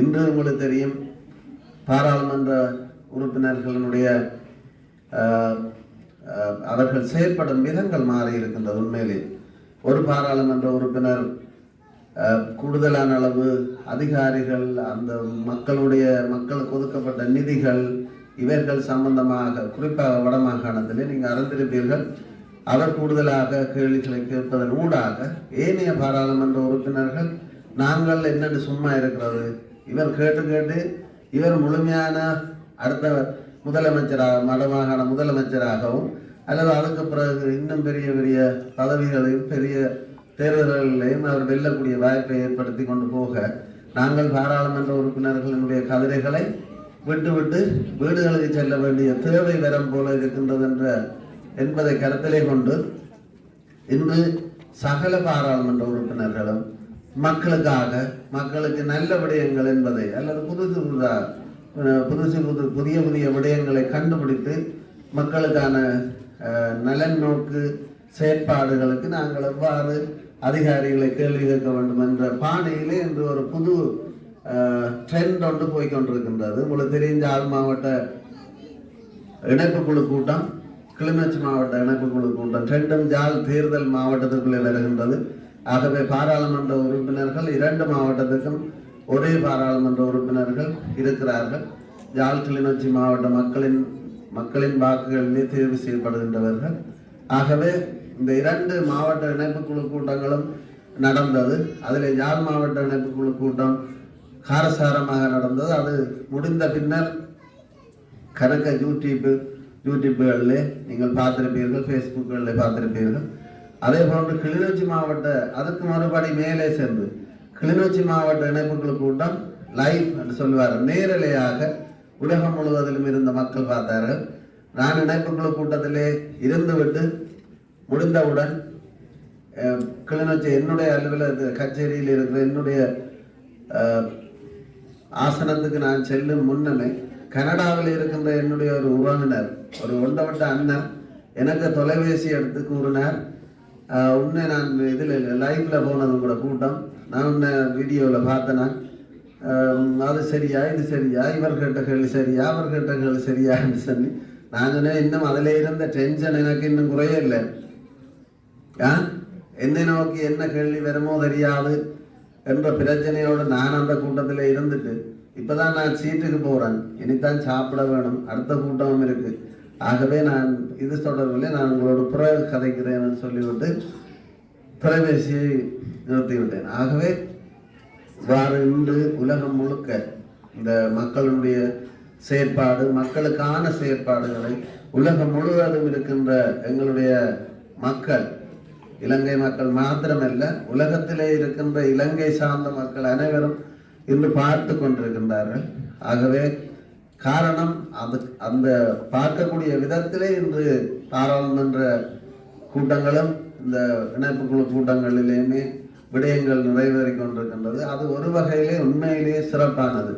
என்று உங்களுக்கு தெரியும் பாராளுமன்ற உறுப்பினர்களினுடைய அவர்கள் செயற்படும் விதங்கள் மாறி இருக்கின்றது உண்மையிலே. ஒரு பாராளுமன்ற உறுப்பினர் கூடுதலான அளவு அதிகாரிகள் அந்த மக்களுடைய மக்களுக்கு ஒதுக்கப்பட்ட நிதிகள் இவர்கள் சம்பந்தமாக குறிப்பாக வடமாகாணத்திலே நீங்கள் அறிந்திருப்பீர்கள். அவர் கூடுதலாக கேள்விகளை கேட்பதன் ஊடாக ஏனைய பாராளுமன்ற உறுப்பினர்கள் நாங்கள் என்னென்னு சும்மா இருக்கிறது இவர் கேட்டு கேட்டு இவர் முழுமையான அடுத்த முதலமைச்சராக வடமாகாண முதலமைச்சராகவும் அல்லது அதுக்கு பிறகு இன்னும் பெரிய பெரிய பதவிகளையும் பெரிய தேர்தல்களையும் அவர் வெல்லக்கூடிய வாய்ப்பை ஏற்படுத்தி கொண்டு போக நாங்கள் பாராளுமன்ற உறுப்பினர்களினுடைய கதிரைகளை விட்டு விட்டு வீடுகளுக்கு செல்ல வேண்டிய தேவை வரம் போல இருக்கின்றது என்ற என்பதை கருத்திலே கொண்டு இன்று சகல பாராளுமன்ற உறுப்பினர்களும் மக்களுக்காக மக்களுக்கு நல்ல விடயங்கள் என்பதை அல்லது புதுசு புதுதாக புதுசு புது புதிய புதிய விடயங்களை கண்டுபிடித்து மக்களுக்கான நலன் நோக்கு செயற்பாடுகளுக்கு நாங்கள் எவ்வாறு அதிகாரிகளை கேள்வி கேட்க வேண்டும் என்ற பாணியிலே இன்று ஒரு புது ட்ரெண்ட் ஒன்று போய்க்கொண்டிருக்கின்றது உங்களுக்கு தெரிஞ்ச ஆள் மாவட்ட இணைப்பு குழு கூட்டம் கிளிநொச்சி மாவட்ட இணைப்பு குழு கூட்டம். ரெண்டும் ஜால் தேர்தல் மாவட்டத்திற்குள்ளே வருகின்றது ஆகவே பாராளுமன்ற உறுப்பினர்கள் இரண்டு மாவட்டத்துக்கும் ஒரே பாராளுமன்ற உறுப்பினர்கள் இருக்கிறார்கள். ஜால் கிளிநொச்சி மாவட்ட மக்களின் மக்களின் வாக்குகளிலே தேர்வு செய்யப்படுகின்றவர்கள். ஆகவே இந்த இரண்டு மாவட்ட இணைப்பு குழு கூட்டங்களும் நடந்தது. அதில் யாழ் மாவட்ட இணைப்பு குழு கூட்டம் காரசாரமாக நடந்தது. அது முடிந்த பின்னர் கணக்க யூடியூப்பு யூடியூப்புகளில் நீங்கள் பார்த்திருப்பீர்கள் ஃபேஸ்புக்குகளில் பார்த்திருப்பீர்கள். அதே போன்று கிளிநொச்சி மாவட்ட அதுக்கு மறுபடி மேலே சென்று கிளிநொச்சி மாவட்ட இணைப்புக்குழு கூட்டம் லைவ் என்று சொல்லுவார். நேரலையாக உலகம் முழுவதிலும் இருந்த மக்கள் பார்த்தார்கள். நான் இணைப்புக்குழு கூட்டத்திலே இருந்துவிட்டு முடிந்தவுடன் கிளிநொச்சி என்னுடைய அலுவலக கச்சேரியில் இருக்கிற என்னுடைய ஆசனத்துக்கு நான் செல்லும் முன்னமே கனடாவில் இருக்கின்ற என்னுடைய ஒரு உறவினர் ஒரு ஒண்டவட்ட அண்ணன் எனக்கு தொலைபேசி எடுத்து கூறினார். உன்னை நான் இதில் லைவில் போனது கூட கூட்டம் நான் உன்னை வீடியோவில் பார்த்தேன் நான். அது சரியா இது சரியா இவர் கேட்ட கேள்வி சரியா அவர் கேட்ட கேள்வி சரியான்னு சொல்லி நான் இன்னும் அதில் இருந்த டென்ஷன் எனக்கு இன்னும் குறையலை ஆ? என்னை நோக்கி என்ன கேள்வி வருமோ தெரியாது என்ற பிரச்சனையோடு நான் அந்த கூட்டத்தில் இருந்துட்டு இப்போதான் நான் சீட்டுக்கு போகிறேன் இனித்தான் சாப்பிட வேணும் அடுத்த கூட்டமும் இருக்குது ஆகவே நான் இது தொடர்பில் நான் உங்களோட புற கதைக்கிறேன்னு சொல்லிவிட்டு தொலைபேசியை நிறுத்திவிட்டேன். ஆகவே இவ்வாறு இன்று உலகம் முழுக்க இந்த மக்களுடைய செயற்பாடு மக்களுக்கான செயற்பாடுகளை உலகம் முழுவதும் இருக்கின்ற எங்களுடைய மக்கள் இலங்கை மக்கள் மாத்திரமல்ல உலகத்திலே இருக்கின்ற இலங்கை சார்ந்த மக்கள் அனைவரும் இன்று பார்த்து கொண்டிருக்கின்றார்கள். ஆகவே காரணம் அது அந்த பார்க்கக்கூடிய விதத்திலே இன்று பாராளுமன்ற கூட்டங்களும் இந்த இணைப்பு குழு கூட்டங்களிலேயுமே விடயங்கள் நிறைவேறிக் கொண்டிருக்கின்றது. அது ஒரு வகையிலே உண்மையிலேயே சிறப்பானது.